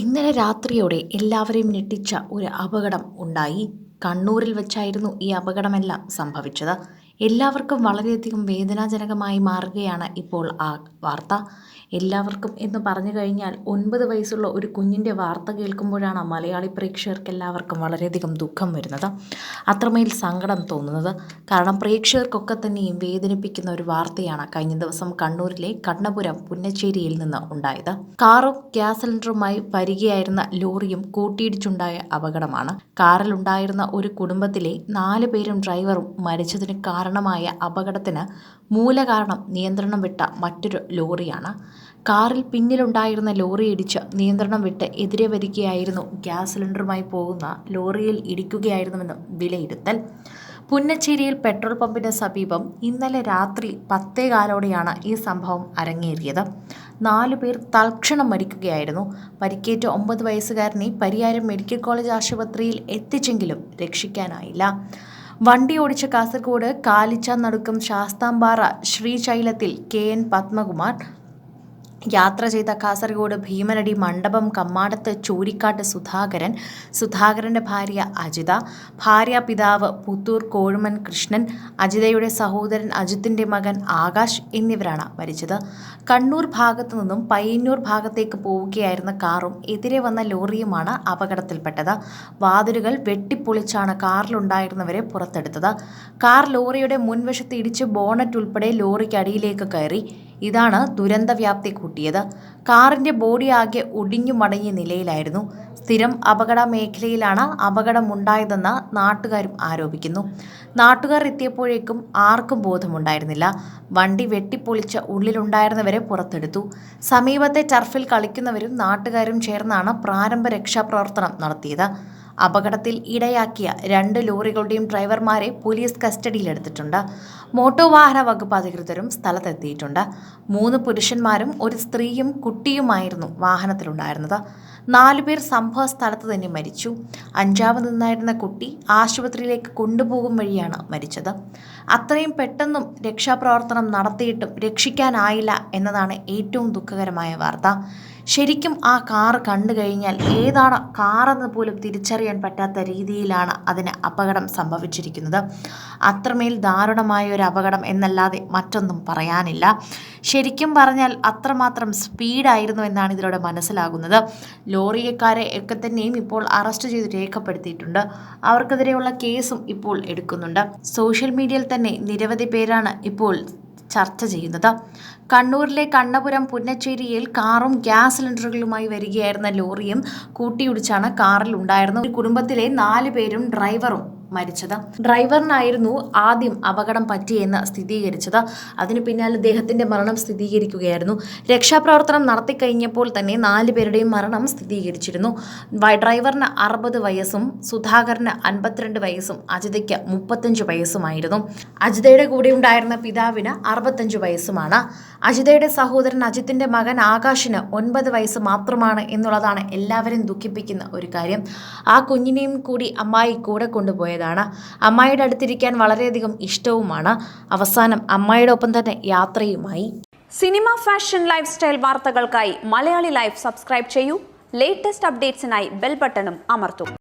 ഇന്നലെ രാത്രിയോടെ എല്ലാവരെയും ഞെട്ടിച്ച ഒരു അപകടം ഉണ്ടായി. കണ്ണൂരിൽ വെച്ചായിരുന്നു ഈ അപകടമെല്ലാം സംഭവിച്ചത്. എല്ലാവർക്കും വളരെയധികം വേദനാജനകമായി മാറുകയാണ് ഇപ്പോൾ ആ വാർത്ത. എല്ലാവർക്കും എന്ന് പറഞ്ഞു കഴിഞ്ഞാൽ ഒൻപത് വയസ്സുള്ള ഒരു കുഞ്ഞിന്റെ വാർത്ത കേൾക്കുമ്പോഴാണ് മലയാളി പ്രേക്ഷകർക്ക് എല്ലാവർക്കും വളരെയധികം ദുഃഖം വരുന്നത്. അത്രമേൽ സങ്കടം തോന്നുന്നത്. കാരണം പ്രേക്ഷകർക്കൊക്കെ തന്നെയും വേദനിപ്പിക്കുന്ന ഒരു വാർത്തയാണ് കഴിഞ്ഞ ദിവസം കണ്ണൂരിലെ കണ്ണപുരം പുന്നച്ചേരിയിൽ നിന്ന് ഉണ്ടായത്. കാറും ഗ്യാസ് സിലിണ്ടറുമായി വരികയായിരുന്ന ലോറിയും കൂട്ടിയിടിച്ചുണ്ടായ അപകടമാണ്. കാറിലുണ്ടായിരുന്ന ഒരു കുടുംബത്തിലെ നാല് പേരും ഡ്രൈവറും മരിച്ചതിന് കാരണമായ അപകടത്തിന് മൂലകാരണം നിയന്ത്രണം വിട്ട മറ്റൊരു ലോറിയാണ്. കാറിൽ പിന്നിലുണ്ടായിരുന്ന ലോറി ഇടിച്ച് നിയന്ത്രണം വിട്ട് എതിരെ വരികയായിരുന്നു. ഗ്യാസ് സിലിണ്ടറുമായി പോകുന്ന ലോറിയിൽ ഇടിക്കുകയായിരുന്നുവെന്ന് വിലയിരുത്തൽ. പുന്നച്ചേരിയിൽ പെട്രോൾ പമ്പിന് സമീപം ഇന്നലെ രാത്രി പത്തേകാലോടെയാണ് ഈ സംഭവം അരങ്ങേറിയത്. നാലു പേർ തൽക്ഷണം മരിക്കുകയായിരുന്നു. പരിക്കേറ്റ ഒമ്പത് വയസ്സുകാരനെ പരിയാരം മെഡിക്കൽ കോളേജ് ആശുപത്രിയിൽ എത്തിച്ചെങ്കിലും രക്ഷിക്കാനായില്ല. വണ്ടി ഓടിച്ച കാസർഗോഡ് കാലിച്ച നടുക്കം ശാസ്താംപാറ ശ്രീശൈലത്തിൽ കെ എൻ പത്മകുമാർ യാത്ര ചെയ്ത കാസർഗോഡ് ഭീമനടി മണ്ഡപം കമ്മാടത്ത് ചൂരിക്കാട്ട് സുധാകരൻ സുധാകരന്റെ ഭാര്യ അജിത ഭാര്യ പിതാവ് പുത്തൂർ കോഴുമൻ കൃഷ്ണൻ അജിതയുടെ സഹോദരൻ അജിത്തിന്റെ മകൻ ആകാശ് എന്നിവരാണ് മരിച്ചത്. കണ്ണൂർ ഭാഗത്തു നിന്നും പയ്യന്നൂർ ഭാഗത്തേക്ക് പോവുകയായിരുന്ന കാറും എതിരെ വന്ന ലോറിയുമാണ് അപകടത്തിൽപ്പെട്ടത്. വാതിലുകൾ വെട്ടിപ്പൊളിച്ചാണ് കാറിലുണ്ടായിരുന്നവരെ പുറത്തെടുത്തത്. കാർ ലോറിയുടെ മുൻവശത്ത് ഇടിച്ച് ബോണറ്റ് ഉൾപ്പെടെ ലോറിക്ക് അടിയിലേക്ക് കയറി. ഇതാണ് ദുരന്തവ്യാപ്തി കൂട്ടിയത്. കാറിന്റെ ബോഡി ആകെ ഒടിഞ്ഞു മടങ്ങിയ നിലയിലായിരുന്നു. സ്ഥിരം അപകട മേഖലയിലാണ് അപകടമുണ്ടായതെന്ന് നാട്ടുകാരും ആരോപിക്കുന്നു. നാട്ടുകാർ എത്തിയപ്പോഴേക്കും ആർക്കും ബോധമുണ്ടായിരുന്നില്ല. വണ്ടി വെട്ടിപ്പൊളിച്ച ഉള്ളിലുണ്ടായിരുന്നവരെ പുറത്തെടുത്തു. സമീപത്തെ ടർഫിൽ കളിക്കുന്നവരും നാട്ടുകാരും ചേർന്നാണ് പ്രാരംഭ രക്ഷാപ്രവർത്തനം നടത്തിയത്. അപകടത്തിൽ ഇടയാക്കിയ രണ്ട് ലോറികളുടെയും ഡ്രൈവർമാരെ പോലീസ് കസ്റ്റഡിയിലെടുത്തിട്ടുണ്ട്. മോട്ടോർ വാഹന വകുപ്പ് അധികൃതരും സ്ഥലത്തെത്തിയിട്ടുണ്ട്. മൂന്ന് പുരുഷന്മാരും ഒരു സ്ത്രീയും കുട്ടിയുമായിരുന്നു വാഹനത്തിലുണ്ടായിരുന്നത്. നാലുപേർ സംഭവ സ്ഥലത്ത് തന്നെ മരിച്ചു. അഞ്ചാമത് നിന്നായിരുന്ന കുട്ടി ആശുപത്രിയിലേക്ക് കൊണ്ടുപോകും വഴിയാണ് മരിച്ചത്. അത്രയും പെട്ടെന്നും രക്ഷാപ്രവർത്തനം നടത്തിയിട്ടും രക്ഷിക്കാനായില്ല എന്നതാണ് ഏറ്റവും ദുഃഖകരമായ വാർത്ത. ശരിക്കും ആ കാർ കണ്ടു കഴിഞ്ഞാൽ ഏതാണ് കാറെന്ന് പോലും തിരിച്ചറിയാൻ പറ്റാത്ത രീതിയിലാണ് അതിന് അപകടം സംഭവിച്ചിരിക്കുന്നത്. അത്രമേൽ ദാരുണമായ ഒരു അപകടം എന്നല്ലാതെ മറ്റൊന്നും പറയാനില്ല. ശരിക്കും പറഞ്ഞാൽ അത്രമാത്രം സ്പീഡായിരുന്നു എന്നാണ് ഇതിലൂടെ മനസ്സിലാകുന്നത്. ലോറിയക്കാരെ ഒക്കെ തന്നെയും ഇപ്പോൾ അറസ്റ്റ് ചെയ്ത് രേഖപ്പെടുത്തിയിട്ടുണ്ട്. അവർക്കെതിരെയുള്ള കേസും ഇപ്പോൾ എടുക്കുന്നുണ്ട്. സോഷ്യൽ മീഡിയയിൽ തന്നെ നിരവധി പേരാണ് ഇപ്പോൾ ചർച്ച ചെയ്യുന്നത്. കണ്ണൂരിലെ കണ്ണപുരം പുന്നച്ചേരിയിൽ കാറും ഗ്യാസ് സിലിണ്ടറുകളുമായി വരികയായിരുന്ന ലോറിയും കൂട്ടിയിടിച്ചാണ് കാറിൽ ഉണ്ടായിരുന്ന ഒരു കുടുംബത്തിലെ നാല് പേരും ഡ്രൈവറും മരിച്ചത്. ഡ്രൈവറിനായിരുന്നു ആദ്യം അപകടം പറ്റിയെന്ന് സ്ഥിരീകരിച്ചത്. അതിനു പിന്നാലെ അദ്ദേഹത്തിന്റെ മരണം സ്ഥിരീകരിക്കുകയായിരുന്നു. രക്ഷാപ്രവർത്തനം നടത്തിക്കഴിഞ്ഞപ്പോൾ തന്നെ നാല് പേരുടെയും മരണം സ്ഥിരീകരിച്ചിരുന്നു. ഡ്രൈവറിന് അറുപത് വയസ്സും സുധാകരന് അൻപത്തിരണ്ട് വയസ്സും അജിതയ്ക്ക് മുപ്പത്തഞ്ച് വയസ്സുമായിരുന്നു. അജിതയുടെ കൂടെ ഉണ്ടായിരുന്ന പിതാവിന് അറുപത്തഞ്ച് വയസ്സുമാണ്. അജിതയുടെ സഹോദരൻ അജിത്തിന്റെ മകൻ ആകാശിന് ഒൻപത് വയസ്സ് മാത്രമാണ് എന്നുള്ളതാണ് എല്ലാവരും ദുഃഖിപ്പിക്കുന്ന ഒരു കാര്യം. ആ കുഞ്ഞിനെയും കൂടി അമ്മായി കൂടെ കൊണ്ടുപോയത്. പോയതാണ് അമ്മായിയുടെ അടുത്തിരിക്കാൻ വളരെയധികം ഇഷ്ടവുമാണ്. അവസാനം അമ്മായിയുടെ ഒപ്പം തന്നെ യാത്രയുമായി. സിനിമ ഫാഷൻ ലൈഫ് സ്റ്റൈൽ വാർത്തകൾക്കായി മലയാളി ലൈഫ് സബ്സ്ക്രൈബ് ചെയ്യൂ. ലേറ്റസ്റ്റ് അപ്ഡേറ്റ്സിനായി ബെൽ ബട്ടണും അമർത്തും.